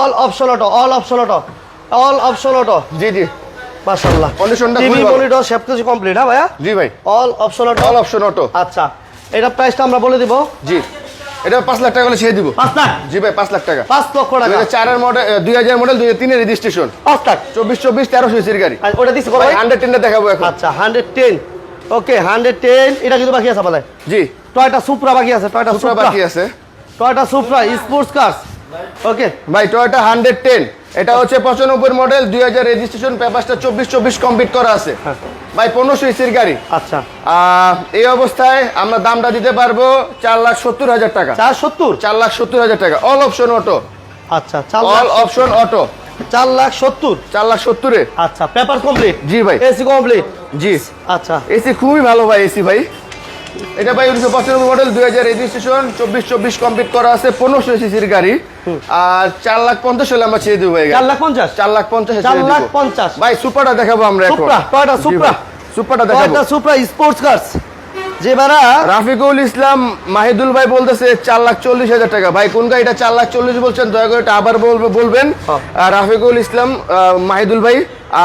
all option auto all option auto all option auto জি জি। মাশাআল্লাহ। টিভি খুবই ভালো। মনিটর সব কিছু কমপ্লিট হ্যাঁ ভাইয়া? জি ভাই। All option auto all option auto আচ্ছা। এটা প্রাইসটা আমরা বলে দিব। জি। এটা পাঁচ লাখ টাকা হলে ছেড়ে দিব। পাঁচ লাখ? জি ভাই পাঁচ লাখ টাকা। পাঁচ লক্ষ টাকা। চারের মডেল দুই হাজার মডেল দুই তিনের রেজিস্ট্রেশন পাঁচ লাখ? চব্বিশ চব্বিশ তেরোশো সিসির গাড়ি। ওটা দিচ্ছি? হান্ড্রেড টেনটা দেখাবো এখন। আচ্ছা hundred ten okay hundred ten এটা কিন্তু বাকি আছে বলে জি। টয়টা সুপ্রা বাকি আছে টয়টা সুপ্রা বাকি আছে। Toyota Supra sports car okay ভাই টয়োটা হান্ড্রেড টেন এটা হচ্ছে পঁচানব্বই মডেল দুই হাজার রেজিস্ট্রেশন পেপারটা চব্বিশ চব্বিশ কমপ্লিট করা আছে। হ্যাঁ। ভাই পনেরোশো এসির গাড়ি। আচ্ছা। এই অবস্থায় আমরা দামটা দিতে পারব চার লাখ সত্তর হাজার টাকা। চার সত্তর? চার লাখ সত্তর হাজার টাকা। অল অপশন অটো আচ্ছা অল অপশন অটো চার লাখ সত্তর? চার লাখ সত্তরে। আচ্ছা পেপার কমপ্লিট জি ভাই। এসি কমপ্লিট জি। আচ্ছা। এসি খুবই ভালো ভাই এসি ভাই। এটা ভাই উনিশশো পঁচানব্বই মডেল দুই হাজার রেজিস্ট্রেশন চব্বিশ চব্বিশ কমপ্লিট করা আছে পনেরোশো সিসির গাড়ি। আর চার লাখ পঞ্চাশ হলে আমরা ছেড়ে দেবো ভাই চার লাখ পঞ্চাশ? চার লাখ পঞ্চাশ চার লাখ পঞ্চাশ। ভাই সুপারটা দেখাবো আমরা সুপ্রা টয়টা সুপ্রা সুপারটা দেখাবো। সুপ্রা স্পোর্টস কার্স যে রাফিকুল ইসলাম মাহিদুল ভাই বলতেছে চার লাখ চল্লিশ হাজার টাকা। ভাই কোন গাড়িটা চার লাখ চল্লিশ বলছেন দয়া করে এটা আবার বলবে বলবেন। রাফিকুল ইসলাম মাহিদুল ভাই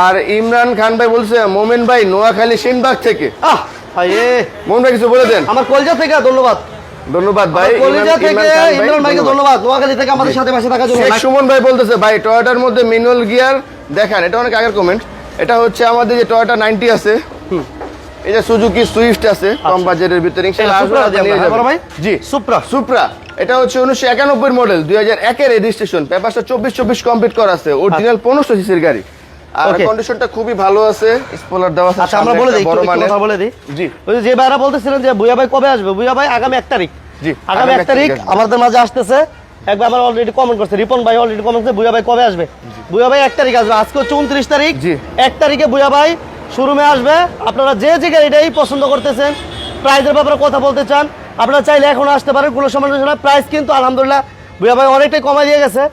আর ইমরান খান ভাই বলছে মোমেন ভাই নোয়াখালী সেনবাগ থেকে। আহ ভাই এ, ভাই কিছু বলে দেন। আমার কলজা থেকে ধন্যবাদ। ধন্যবাদ ভাই কলজা থেকে ইমরান খান ভাই, ইমরান ভাইকে ধন্যবাদ। ধন্যবাদ। নোয়াখালী থেকে আমাদের সাথে পাশে থাকার জন্য। সুমন ভাই বলতেছে ভাই টয়োটার মধ্যে ম্যানুয়াল গিয়ার দেখান। এটা অনেক আগের কমেন্ট এটা হচ্ছে আমাদের যে টয়োটা নাইনটি আছে। এই যে সুজুকি সুইফট আছে কম বাজারের ভিতরে। সুপ্রা ভাই? জি। সুপ্রা সুপ্রা এটা হচ্ছে উনিশশো একানব্বই মডেল দুই হাজার একের রেজিস্ট্রেশন পেপারটা চব্বিশ চব্বিশ কমপ্লিট করা আছে। অরিজিনাল পনেরোশো সিসির গাড়ি। আর কন্ডিশনটা খুবই ভালো আছে। স্পলার দেওয়া আছে আচ্ছা আমরা বলে দিই কথা বলে দিই। জি। ওই যে ভাইরা বলতেছিলেন যে বুয়া ভাই কবে আসবে? বুয়া ভাই আগামী এক তারিখ। জি আগামী এক তারিখ আমাদের মাঝে আসতেছে। একবার আমার অলরেডি কমেন্ট করছে। রিপন ভাই অলরেডি কমেন্ট করছে বুয়া ভাই কবে আসবে? বুয়া ভাই এক তারিখ আসবে। আজকে হচ্ছে উনত্রিশ তারিখ। জি। এক তারিখে বুয়া ভাই শোরুমে আসবে। আপনারা যে যে গাড়িটাই পছন্দ করতেছেন প্রাইজের ব্যাপারে কথা বলতে চান আপনারা চাইলে এখন আসতে পারেন। কোনো সমস্যা প্রাইস কিন্তু আলহামদুলিল্লাহ বুয়া ভাই অনেকটাই কমাই দিয়ে গেছে।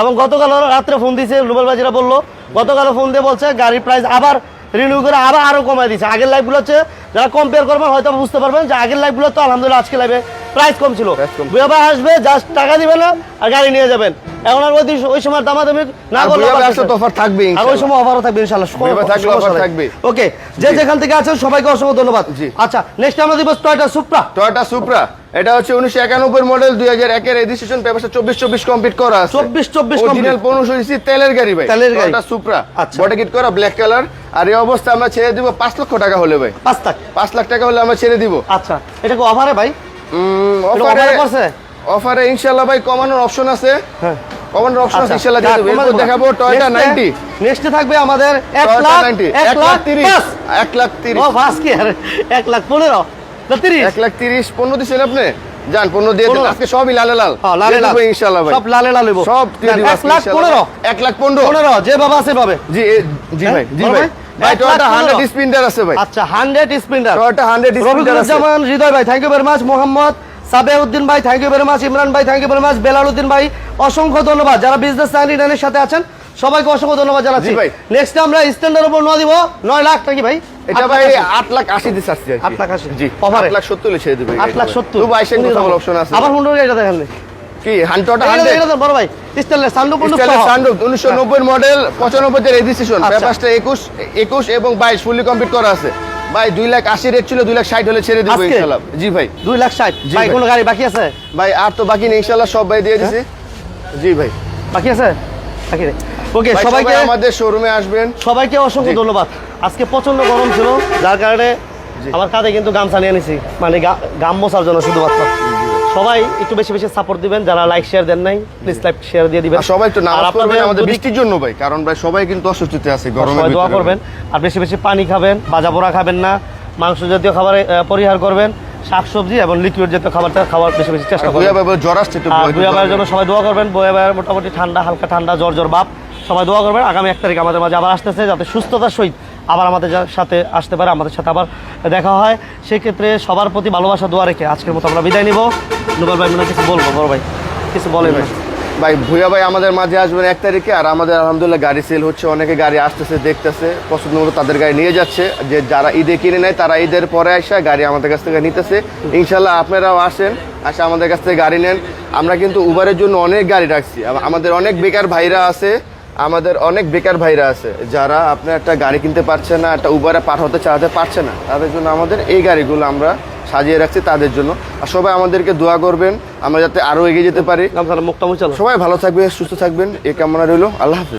এবং গতকাল রাত্রে ফোন দিয়েছে রুবেল বাজিরা বলল গতকাল ফোন দিয়ে বলছে গাড়ির প্রাইস আবার রিনিউ করে আবার আরও কমাই দিয়েছে আগের লাইফগুলো হচ্ছে যারা কম্পেয়ার করবেন হয়তো বুঝতে পারবেন যে আগের লাইফগুলো তো আলহামদুলিল্লাহ আজকে লাইভে প্রাইস কম ছিল আসবে জাস্ট টাকা দিবেন না আর গাড়ি নিয়ে যাবেন। এখন আর ওই ওই সময় দামাদামি না করলে offer থাকবেই আর ওই সময় অফারও থাকবে ইনশাআল্লাহ থাকলে থাকবে। ওকে যে যেখান থেকে আছেন সবাইকে অসংখ্য ধন্যবাদ। জি। আচ্ছা নেক্সট আমরা দিব টয়টা সুপ্রা টয়োটা সুপ্রা এটা হচ্ছে উনিশশো একানব্বই মডেল দুই হাজার একের রেজিস্ট্রেশন পেপারটা চব্বিশ চব্বিশ কমপ্লিট করা 24 24 অরিজিনাল পনেরোশো সিসি তেলের গাড়ি ভাই। তেলের গাড়ি। সুপ্রা। বডি কিট করা ব্ল্যাক কালার আর এই অবস্থা আমরা ছেড়ে দিব পাঁচ লক্ষ টাকা হলে ভাই। পাঁচ লাখ। পাঁচ লাখ টাকা হলে আমরা ছেড়ে দিব। আচ্ছা এটা কি অফারে ভাই? অফারে করছে? অফারে ইনশাল্লাহ ভাই কমানোর অপশন আছে। হ্যাঁ। কমানোর অপশন আছে আচ্ছা, ইনশাল্লাহ দিয়ে দেবো এরপর দেখাবো টয়োটা নাইনটি নেক্সটে থাকবে আমাদের এক টয়োটা লাখ নাইনটি এক এক লাখ লাখ তিরিশ। পাঁচ। এক লাখ তিরিশ। ও পাঁচ কি আর? এক লাখ পনেরো। না তিরিশ। এক লাখ তিরিশ পনেরো দিচ্ছেন আপনি? যান পনেরো দিয়ে দেন। আজকে সবই লালে লাল। হ্যাঁ, লালে লাল। দেবো ইনশাল্লাহ ভাই। সব লালে লাল হইবো। সব দিয়ে দিব এক লাখ ইনশাল্লাহ। পনেরো। এক লাখ পনেরো। পনেরো যে বাবা আছে পাবে। জি জি হ্যাঁ, ভাই জি ভাই। ভাই? টয়োটা হান্ড্রেড পনেরো। স্পিন্ডার আছে ভাই। আচ্ছা হান্ড্রেড স্পিন্ডার টয়োটা হান্ড্রেড স্পিন্ডার আছে। রফিকুজ্জামান হৃদয় ভাই thank you very much Mohammad. Sabeuddin ভাই thank you very much Imran ভাই thank you very much Belaluddin ভাই অসংখ্য ধন্যবাদ। যারা বিজনেস নাইনটি নাইনের সাথে আছেন সবাইকে অসংখ্য ধন্যবাদ জানাচ্ছি। নেক্সট আমরা স্ট্যান্ডার উপর ন দিব। নয় লাখ নাকি ভাই? এটা ভাই লাখ আট লাখ আশি দিচ্ছে আসছে আর কি। আট লাখ আশি। জি? আট লাখ সত্তর ছেড়ে দেবে। আট লাখ সত্তর। অপশন আছে। আবার হুন্ডুর কি? এটা হান্ড্রেড। বড় ভাই। স্ট্যান্ডার সান্ডু পুন্ডু সানরুফ উনিশশো নব্বই মডেল পঁচানব্বই তে রেজিস্ট্রেশন। পেপারসটা একুশ একুশ এবং বাইশ ফুলি কমপ্লিট করা আছে। ভাই দুই লাখ আশি রেট ছিল দুই লাখ ষাট হলে ছেড়ে দেবো ইনশাল্লাহ। জি ভাই। দুই লাখ ষাট? ভাই। কোনো গাড়ি বাকি আছে? ভাই আর তো বাকি নেই ইনশাল্লাহ সব ভাই দিয়ে দিছি। জি ভাই। বাকি আছে? বাকি নেই। ওকে সবাইকে সবাই আমাদের শোরুমে আসবেন। সবাইকে অসংখ্য ধন্যবাদ। আজকে প্রচণ্ড গরম ছিল যার কারণে আমার কাঁধে কিন্তু গামছা নিয়ে নিছি। মানে গাম মোছার জন্য শুধুমাত্র। সবাই একটু বেশি বেশি সাপোর্ট দিবেন যারা লাইক শেয়ার দেন নাই প্লিজ লাইক শেয়ার দিয়ে দিবেন। সবাই একটু নামাজ পড়বেন আমাদের বৃষ্টির জন্য ভাই কারণ ভাই সবাই কিন্তু অসুস্থতে আছে সবাই দোয়া করবেন। আর বেশি বেশি পানি খাবেন ভাজা পোড়া খাবেন না মাংস জাতীয় খাবার পরিহার করবেন শাকসবজি এবং লিকুইড জাতীয় খাবারটা খাওয়ার বেশি বেশি চেষ্টা করবেন। ভাই জ্বর আসছে ভয় বুয়া ভাইয়ের জন্য সবাই দোয়া করবেন বুয়া ভাইয়ের মোটামুটি ঠান্ডা হালকা ঠান্ডা জ্বর জ্বর বাপ। সবাই দোয়া করবেন আগামী এক তারিখ আমাদের মাঝে আবার আসতেছে যাতে সুস্থতার সহিত আবার আমাদের সাথে আসতে পারে, আমাদের সাথে আবার দেখা হয়। সেক্ষেত্রে সবার প্রতি ভালোবাসা, দোয়া রেখে আজকের মতো আমরা বিদায় নিব। নুবাল ভাই, মনে কিছু বলব? বড় ভাই, কিছু বলে না ভাই ভুয়া ভাই আমাদের মাঝে আসবেন এক তারিখে, আর আমাদের আলহামদুলিল্লাহ গাড়ি সেল হচ্ছে, অনেকে গাড়ি আসতেছে, দেখতেছে, পছন্দ মতো তাদের গাড়ি নিয়ে যাচ্ছে। যে যারা ঈদে কিনে নেয়, তারা ঈদের পরে আসা, গাড়ি আমাদের কাছ থেকে নিতেছে। ইনশাল্লাহ আপনারাও আসেন, আসে আমাদের কাছ থেকে গাড়ি নেন। আমরা কিন্তু উবারের জন্য অনেক গাড়ি রাখছি। আম- আমাদের অনেক বেকার ভাইরা আছে আমাদের অনেক বেকার ভাইরা আছে যারা আপনার একটা গাড়ি কিনতে পারছে না একটা উবারে হতে চালাতে পারছে না তাদের জন্য আমাদের এই গাড়িগুলো আমরা সাজিয়ে রাখছি তাদের জন্য। আর সবাই আমাদেরকে দোয়া করবেন আমরা যাতে আরও এগিয়ে যেতে পারি। সবাই ভালো থাকবে সুস্থ থাকবেন এ কামনা রইল আল্লাহ হাফিজ।